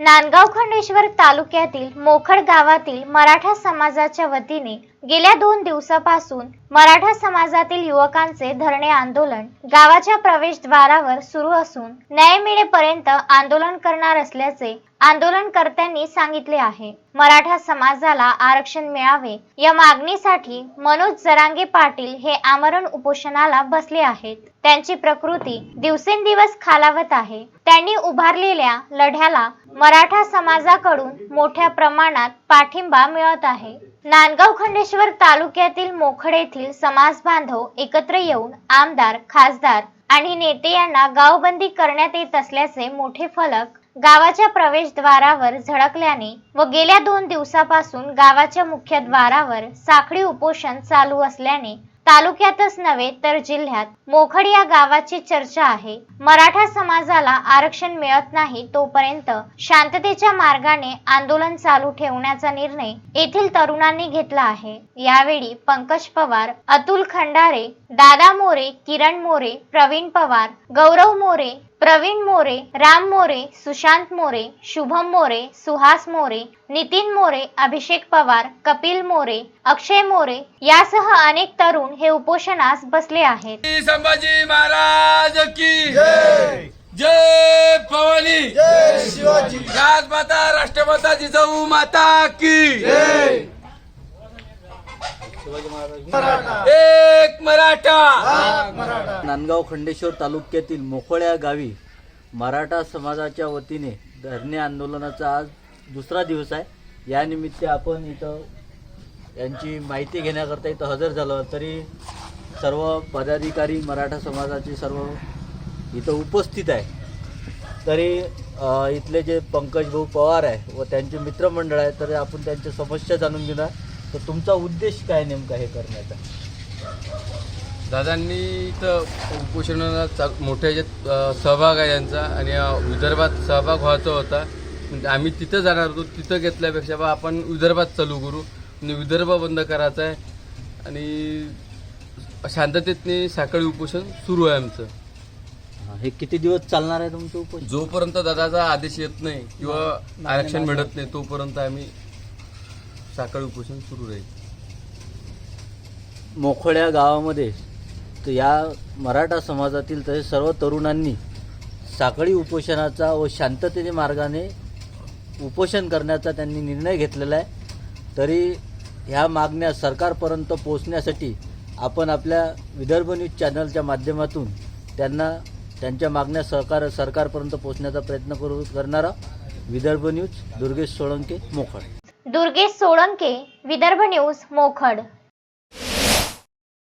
नांदगाव खंडेश्वर तालुक्यातील मोखड गावातील मराठा समाजाच्या वतीने गेल्या दोन दिवसापासून मराठा समाजातील युवकांचे धरणे आंदोलन गावाच्या प्रवेशद्वारावर सुरू असून न्याय मिळेपर्यंत आंदोलन करणार असल्याचे आंदोलनकर्त्यांनी सांगितले आहे. मराठा समाजाला आरक्षण मिळावे या मागणीसाठी मनोज जरांगे पाटील हे आमरण उपोषणाला बसले आहेत. त्यांची प्रकृती दिवसेंदिवस खालावत आहे. त्यांनी उभारलेल्या लढ्याला मराठा समाजाकडून मोठ्या प्रमाणात पाठिंबा मिळत आहे. नांदगाव खंडेश्वर तालुक्यातील मोखड येथील समाज बांधव एकत्र येऊन आमदार खासदार आणि नेते यांना गावबंदी करण्यात येत असल्याचे मोठे फलक गावाच्या प्रवेशद्वारावर झळकल्याने व गेल्या दोन दिवसापासून गावाच्या मुख्य द्वारावर साखळी उपोषण चालू असल्याने तालुक्यातच नव्हे तर जिल्ह्यात मोखड या गावाची चर्चा आहे. मराठा समाजाला आरक्षण मिळत नाही तोपर्यंत शांततेच्या मार्गाने आंदोलन चालू ठेवण्याचा निर्णय येथील तरुणांनी घेतला आहे. यावेळी पंकज पवार अतुल खंडारे दादा मोरे किरण मोरे प्रवीण पवार गौरव मोरे प्रवीण मोरे राम मोरे सुशांत मोरे शुभम मोरे सुहास मोरे नितीन मोरे अभिषेक पवार कपिल मोरे अक्षय मोरे यासह अनेक तरुण हे उपोषणास बसले आहेत. संभाजी महाराज की जय! जय भवानी जय शिवाजी! राजमाता राष्ट्रमाता जिजाऊ माता की एक मराठा! नांदगाव खंडेश्वर तालुक्यातील मोखोळ्या गावी मराठा समाजाच्या वतीने धरणे आंदोलनाचा आज दुसरा दिवस आहे. यानिमित्त आपण इथं यांची माहिती घेण्याकरता इथं हजर झालो तरी सर्व पदाधिकारी मराठा समाजाचे सर्व इथं उपस्थित आहे. तरी इथले जे पंकज भाऊ पवार आहे व त्यांचे मित्रमंडळ आहे तर आपण त्यांच्या समस्या जाणून घेणार. तर तुमचा उद्देश काय नेमका हे करण्याचा? दादांनी इथं उपोषणाला चा- मोठ्या याच्यात अ, सहभाग आहे यांचा आणि विदर्भात सहभाग व्हायचा होता. म्हणजे आम्ही तिथं जाणार होतो तिथं घेतल्यापेक्षा बा आपण विदर्भात चालू करू आणि विदर्भ बंद करायचा आहे. आणि शांततेतने साखळी उपोषण सुरू आहे आमचं. हा, हे किती दिवस चालणार आहे तुमचं उपोषण? जोपर्यंत दादाचा आदेश येत नाही किंवा आरक्षण मिळत नाही. तोपर्यंत आम्ही साखळी उपोषण सुरू राहील. मोखोळ्या गावामध्ये तर या मराठा समाजातील तसेच सर्व तरुणांनी साखळी उपोषणाचा व शांततेने मार्गाने उपोषण करण्याचा त्यांनी निर्णय घेतलेला आहे. तरी ह्या मागण्या सरकारपर्यंत पोहोचण्यासाठी आपण आपल्या विदर्भ न्यूज चॅनलच्या माध्यमातून त्यांना त्यांच्या मागण्या सहकार सरकारपर्यंत पोहोचण्याचा प्रयत्न करू करणारा विदर्भ न्यूज दुर्गेश सोळंके मोखड दुर्गेश सोळंके विदर्भ न्यूज मोखड